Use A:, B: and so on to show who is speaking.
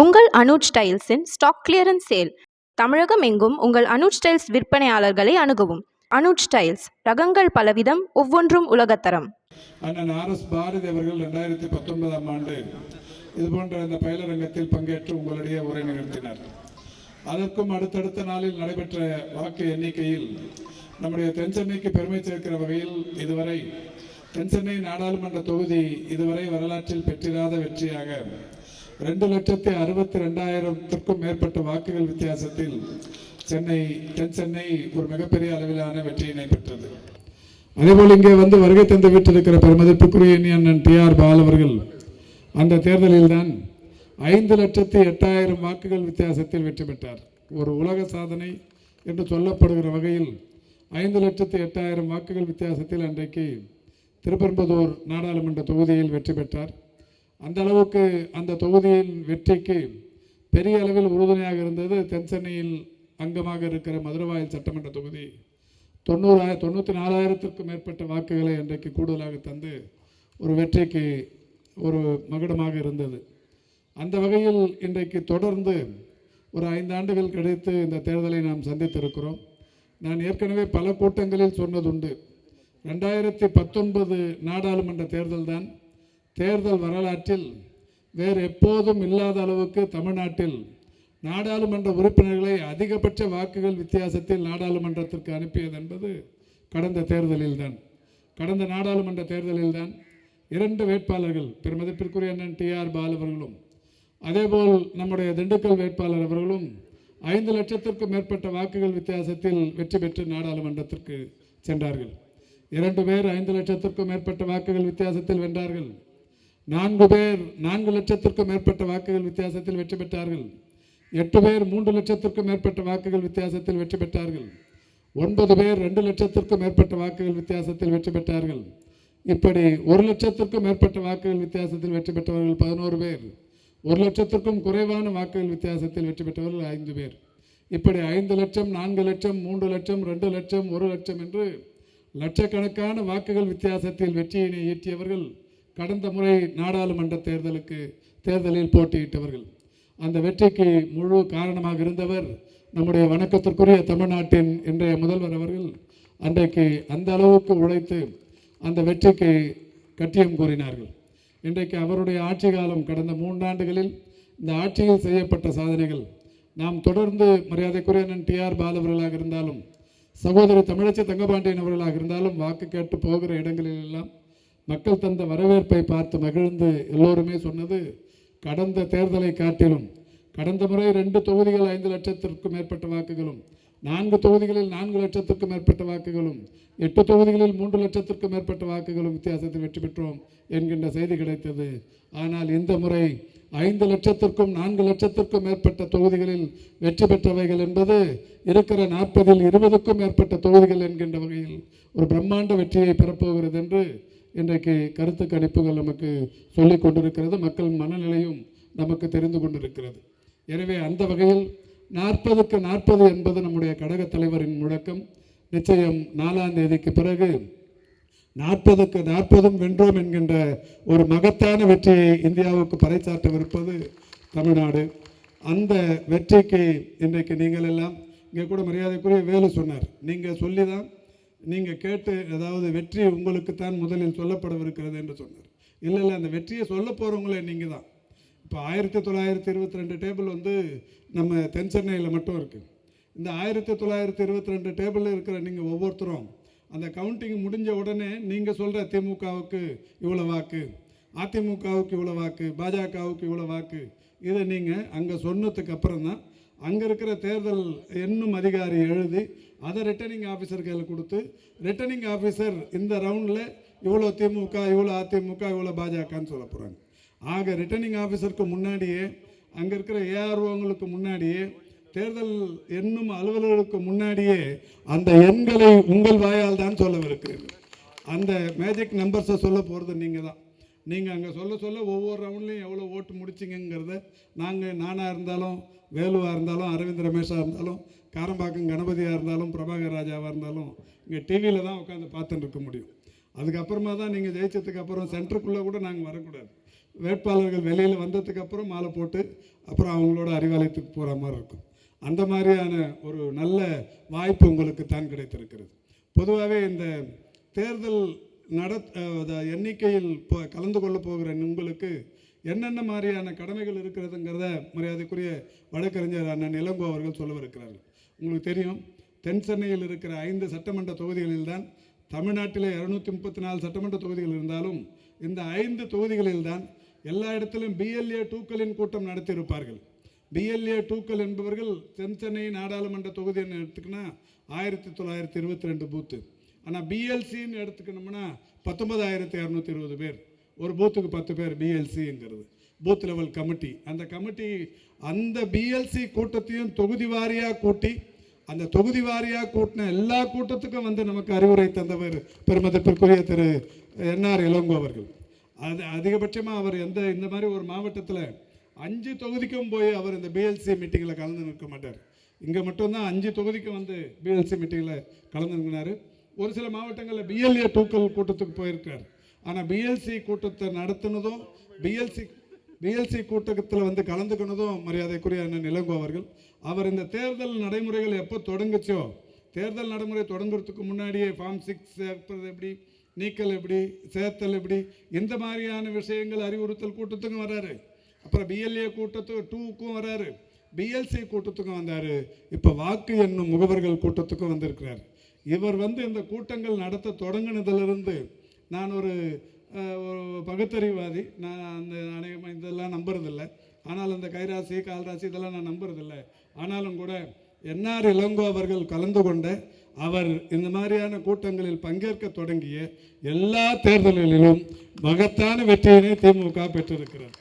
A: உங்கள் அனுஜ் ஸ்டைல்ஸின் stock clearance sale. தமிழகம் எங்கும் உங்கள் அனுஜ் ஸ்டைல்ஸ் விற்பனையாளர்களை அணுகவும். அனுஜ் ஸ்டைல்ஸ் ரகங்கள் பலவிதம் ஒவ்வொன்றும் உலகத்தரம்.
B: அண்ணன் ஆர் எஸ் பாரதி அவர்கள் ரெண்டாயிரத்தி பத்தொன்பதாம் ஆண்டு இது போன்ற இந்த பயிலரங்கத்தில் பங்கேற்று உங்களுடைய உரை நிகழ்த்தினர். அதற்கும் அடுத்தடுத்த நாளில் நடைபெற்ற வாக்கு எண்ணிக்கையில் நம்முடைய தென்சென்னைக்கு பெருமை சேர்க்கிற வகையில் இதுவரை தென்சென்னை நாடாளுமன்ற தொகுதி இதுவரை வரலாற்றில் பெற்றிராத வெற்றியாக ரெண்டு லட்சத்தி அறுபத்தி ரெண்டாயிரத்திற்கும் மேற்பட்ட வாக்குகள் வித்தியாசத்தில் சென்னை தென் சென்னை ஒரு மிகப்பெரிய அளவிலான வெற்றியினை பெற்றது. அதேபோல் இங்கே வந்து வருகை தந்து விட்டிருக்கிற பெருமதிப்புக்குரிய அண்ணன் டி ஆர் பால் அவர்கள் அந்த தேர்தலில்தான் ஐந்து லட்சத்தி எட்டாயிரம் வாக்குகள் வித்தியாசத்தில் வெற்றி பெற்றார். ஒரு உலக சாதனை என்று சொல்லப்படுகிற வகையில் ஐந்து லட்சத்தி எட்டாயிரம் வாக்குகள் வித்தியாசத்தில் அன்றைக்கு திருப்பெரும்புதூர் நாடாளுமன்ற தொகுதியில் வெற்றி பெற்றார். அந்த அளவுக்கு அந்த தொகுதியின் வெற்றிக்கு பெரிய அளவில் உறுதுணையாக இருந்தது தென் சென்னையில் அங்கமாக இருக்கிற மதுரவாயல் சட்டமன்ற தொகுதி. தொண்ணூறாயிரம் தொண்ணூற்றி நாலாயிரத்திற்கும் மேற்பட்ட வாக்குகளை அன்றைக்கு கூடுதலாக தந்து ஒரு வெற்றிக்கு ஒரு மகுடமாக இருந்தது. அந்த வகையில் இன்றைக்கு தொடர்ந்து ஒரு ஐந்து ஆண்டுகள் இந்த தேர்தலை நாம் சந்தித்திருக்கிறோம். நான் ஏற்கனவே பல கூட்டங்களில் சொன்னதுண்டு. ரெண்டாயிரத்தி பத்தொன்பது நாடாளுமன்ற தேர்தல் தான் தேர்தல் வரலாற்றில் வேறு எப்போதும் இல்லாத அளவுக்கு தமிழ்நாட்டில் நாடாளுமன்ற உறுப்பினர்களை அதிகபட்ச வாக்குகள் வித்தியாசத்தில் நாடாளுமன்றத்திற்கு அனுப்பியது என்பது கடந்த தேர்தலில்தான். கடந்த நாடாளுமன்ற தேர்தலில்தான் இரண்டு வேட்பாளர்கள் பெருமதிப்பிற்குரிய அண்ணன் டி ஆர் பால் அவர்களும் அதேபோல் நம்முடைய திண்டுக்கல் வேட்பாளர் அவர்களும் ஐந்து லட்சத்திற்கும் மேற்பட்ட வாக்குகள் வித்தியாசத்தில் வெற்றி பெற்று நாடாளுமன்றத்திற்கு சென்றார்கள். இரண்டு பேர் ஐந்து லட்சத்திற்கும் மேற்பட்ட வாக்குகள் வித்தியாசத்தில் வென்றார்கள். நான்கு பேர் நான்கு லட்சத்திற்கும் மேற்பட்ட வாக்குகள் வித்தியாசத்தில் வெற்றி பெற்றார்கள். எட்டு பேர் மூன்று லட்சத்திற்கும் மேற்பட்ட வாக்குகள் வித்தியாசத்தில் வெற்றி பெற்றார்கள். ஒன்பது பேர் ரெண்டு லட்சத்திற்கும் மேற்பட்ட வாக்குகள் வித்தியாசத்தில் வெற்றி பெற்றார்கள். இப்படி ஒரு லட்சத்திற்கும் மேற்பட்ட வாக்குகள் வித்தியாசத்தில் வெற்றி பெற்றவர்கள் பதினோரு பேர். ஒரு லட்சத்திற்கும் குறைவான வாக்குகள் வித்தியாசத்தில் வெற்றி பெற்றவர்கள் ஐந்து பேர். இப்படி ஐந்து லட்சம் நான்கு லட்சம் மூன்று லட்சம் ரெண்டு லட்சம் ஒரு லட்சம் என்று லட்சக்கணக்கான வாக்குகள் வித்தியாசத்தில் வெற்றியினை ஈட்டியவர்கள் கடந்த முறை நாடாளுமன்ற தேர்தலுக்கு தேர்தலில் போட்டியிட்டவர்கள். அந்த வெற்றிக்கு முழு காரணமாக இருந்தவர் நம்முடைய வணக்கத்திற்குரிய தமிழ்நாட்டின் இன்றைய முதல்வர் அவர்கள். அன்றைக்கு அந்த அளவுக்கு உழைத்து அந்த வெற்றிக்கு கட்டியம் கூறினார்கள். இன்றைக்கு அவருடைய ஆட்சி காலம் கடந்த மூன்றாண்டுகளில் இந்த ஆட்சியில் செய்யப்பட்ட சாதனைகள். நாம் தொடர்ந்து மரியாதைக்குரிய நன் டி ஆர் பாலவர்களாக இருந்தாலும் சகோதரி தமிழச்சி தங்கபாண்டியன் அவர்களாக இருந்தாலும் வாக்கு கேட்டு போகிற இடங்களில் எல்லாம் மக்கள் தந்த வரவேற்பை பார்த்து மகிழ்ந்து எல்லோருமே சொன்னது கடந்த தேர்தலை காட்டிலும் கடந்த முறை ரெண்டு தொகுதிகள் ஐந்து லட்சத்திற்கும் மேற்பட்ட வாக்குகளும் நான்கு தொகுதிகளில் நான்கு லட்சத்திற்கும் மேற்பட்ட வாக்குகளும் எட்டு தொகுதிகளில் மூன்று லட்சத்திற்கும் மேற்பட்ட வாக்குகளும் வித்தியாசத்தில் வெற்றி பெற்றோம் என்கின்ற செய்தி கிடைத்தது. ஆனால் இந்த முறை ஐந்து லட்சத்திற்கும் நான்கு லட்சத்திற்கும் மேற்பட்ட தொகுதிகளில் வெற்றி பெற்றவைகள் என்பது இருக்கிற நாற்பதில் இருபதுக்கும் மேற்பட்ட தொகுதிகள் என்கின்ற வகையில் ஒரு பிரம்மாண்ட வெற்றியை பெறப்போகிறது என்று இன்றைக்கு கருத்து கணிப்புகள் நமக்கு சொல்லிக் கொண்டிருக்கிறது. மக்கள் மனநிலையும் நமக்கு தெரிந்து கொண்டிருக்கிறது. எனவே அந்த வகையில் நாற்பதுக்கு நாற்பது என்பது நம்முடைய கழக தலைவரின் முழக்கம். நிச்சயம் நாலாம் தேதிக்கு பிறகு நாற்பதுக்கு நாற்பதும் வென்றோம் என்கின்ற ஒரு மகத்தான வெற்றியை இந்தியாவுக்கு பறைச்சாற்றவிருப்பது தமிழ்நாடு. அந்த வெற்றிக்கு இன்றைக்கு நீங்கள் எல்லாம் இங்கே கூட மரியாதைக்குரிய வேலு சொன்னார். நீங்கள் சொல்லி தான் நீங்கள் கேட்டு அதாவது வெற்றி உங்களுக்குத்தான் முதலில் சொல்லப்படவிருக்கிறது என்று சொன்னார். இல்லை இல்லை அந்த வெற்றியை சொல்ல போகிறவங்களே நீங்கள் தான். இப்போ ஆயிரத்தி தொள்ளாயிரத்தி இருபத்தி ரெண்டு டேபிள் வந்து நம்ம தென் சென்னையில் மட்டும் இருக்குது இந்த ஆயிரத்தி தொள்ளாயிரத்தி இருபத்தி ரெண்டு டேபிளில் இருக்கிற நீங்கள் ஒவ்வொருத்தரும் அந்த கவுண்டிங் முடிஞ்ச உடனே நீங்கள் சொல்கிற திமுகவுக்கு இவ்வளோ வாக்கு அதிமுகவுக்கு இவ்வளோ வாக்கு பாஜகவுக்கு இவ்வளோ வாக்கு இதை நீங்கள் அங்கே சொன்னதுக்கு அப்புறம் தான் அங்கே இருக்கிற தேர்தல் என்னும் அதிகாரி எழுதி அதை ரிட்டர்னிங் ஆஃபீஸர் கையில் கொடுத்து ரிட்டர்னிங் ஆஃபீஸர் இந்த ரவுண்டில் இவ்வளோ திமுக இவ்வளோ அதிமுக இவ்வளோ பாஜகன்னு சொல்ல போகிறாங்க ஆக ரிட்டர்னிங் ஆஃபீஸருக்கு முன்னாடியே அங்கே இருக்கிற ஏஆர்ஓங்களுக்கு முன்னாடியே தேர்தல் எண்ணும் அலுவலர்களுக்கு முன்னாடியே அந்த எண்களை உங்கள் வாயால் தான் சொல்லவிருக்கிறீர்கள் அந்த மேஜிக் நம்பர்ஸை சொல்ல போகிறது நீங்கள் தான் நீங்கள் அங்கே சொல்ல சொல்ல ஒவ்வொரு ரவுண்ட்லையும் எவ்வளோ ஓட்டு முடிச்சிங்கிறத நாங்கள் நானாக இருந்தாலும் வேலுவாக இருந்தாலும் அரவிந்த் ரமேஷாக இருந்தாலும் காரம்பாக்கம் கணபதியாக இருந்தாலும் பிரபாகர் ராஜாவாக இருந்தாலும் இங்கே டிவியில் தான் உட்காந்து பார்த்துட்டு இருக்க முடியும். அதுக்கப்புறமா தான் நீங்கள் ஜெயிச்சதுக்கு அப்புறம் சென்டருக்குள்ளே கூட நாங்கள் வரக்கூடாது. வேட்பாளர்கள் வெளியில் வந்ததுக்கப்புறம் மாலை போட்டு அப்புறம் அவங்களோட அறிவாலயத்துக்கு போகிற மாதிரி இருக்கும். அந்த மாதிரியான ஒரு நல்ல வாய்ப்பு உங்களுக்கு தான் கிடைத்திருக்கிறது. பொதுவாகவே இந்த தேர்தல் நட அஹ், எண்ணிக்கையில் இப்போ கலந்து கொள்ள போகிற உங்களுக்கு. என்னென்ன மாதிரியான கடமைகள் இருக்கிறதுங்கிறத மரியாதைக்குரிய வழக்கறிஞர் அண்ணன் இளங்கோ அவர்கள் சொல்லவிருக்கிறார்கள். உங்களுக்கு தெரியும் தென் சென்னையில் இருக்கிற ஐந்து சட்டமன்ற தொகுதிகளில் தான் தமிழ்நாட்டிலே இரநூத்தி முப்பத்தி நாலு சட்டமன்ற தொகுதிகள் இருந்தாலும் இந்த ஐந்து தொகுதிகளில் தான் எல்லா இடத்திலும் பிஎல்ஏ டூக்களின் கூட்டம் நடத்தியிருப்பார்கள். பிஎல்ஏ டூக்கள் என்பவர்கள் தென் சென்னை நாடாளுமன்ற தொகுதின்னு எடுத்துக்கினா ஆயிரத்தி தொள்ளாயிரத்தி இருபத்தி ரெண்டு பூத்து. ஆனால் பிஎல்சின்னு எடுத்துக்கணும்னா பத்தொன்பதாயிரத்தி இரநூத்தி இருபது பேர். ஒரு பூத்துக்கு பத்து பேர் பிஎல்சிங்கிறது பூத் லெவல் கமிட்டி அந்த கமிட்டி அந்த பிஎல்சி கூட்டத்தையும் தொகுதி வாரியாக கூட்டி அந்த தொகுதி வாரியாக கூட்டின எல்லா கூட்டத்துக்கும் வந்து நமக்கு அறிவுரை தந்தவர் பெருமதிப்பிற்குரிய திரு என்ஆர் இளங்கோ அவர்கள். அது அதிகபட்சமாக அவர் எந்த இந்த மாதிரி ஒரு மாவட்டத்தில் அஞ்சு தொகுதிக்கும் போய் அவர் இந்த பிஎல்சி மீட்டிங்கில் கலந்து நிற்க மாட்டார். இங்கே மட்டும்தான் அஞ்சு தொகுதிக்கும் வந்து பிஎல்சி மீட்டிங்கில் கலந்து நிற்கினார் ஒரு சில மாவட்டங்களில் பிஎல்ஏ டூக்கள் கூட்டத்துக்கு போயிருக்கார். ஆனால் பிஎல்சி கூட்டத்தை நடத்தினதும் பிஎல்சி பிஎல்சி கூட்டத்தில் வந்து கலந்துக்கினதும் மரியாதைக்குரிய அண்ணன் இளங்கோ அவர்கள். அவர் இந்த தேர்தல் நடைமுறைகள் எப்போ தொடங்குச்சோ தேர்தல் நடைமுறை தொடங்குறதுக்கு முன்னாடியே ஃபார்ம் சிக்ஸ் சேர்ப்பது எப்படி நீக்கல் எப்படி சேர்த்தல் எப்படி இந்த மாதிரியான விஷயங்கள் அறிவுறுத்தல் கூட்டத்துக்கும் வராரு. அப்புறம் பிஎல்ஏ கூட்டத்துக்கு டூக்கும் வராரு. பிஎல்சி கூட்டத்துக்கும் வந்தார். இப்போ வாக்கு என்னும் முகவர்கள் கூட்டத்துக்கும் வந்திருக்கிறார். இவர் வந்து இந்த கூட்டங்கள் நடத்த தொடங்கினதிலிருந்து நான் ஒரு பகுத்தறிவாதி. நான் அந்த அநேகமாக இதெல்லாம் நம்புறதில்லை. ஆனால் அந்த கைராசி கால்ராசி இதெல்லாம் நான் நம்புறதில்லை. ஆனாலும் கூட என்ஆர் இளங்கோ அவர்கள் கலந்து கொண்ட அவர் இந்த மாதிரியான கூட்டங்களில் பங்கேற்க தொடங்கிய எல்லா தேர்தல்களிலும் மகத்தான வெற்றியினை திமுக பெற்றிருக்கிறார்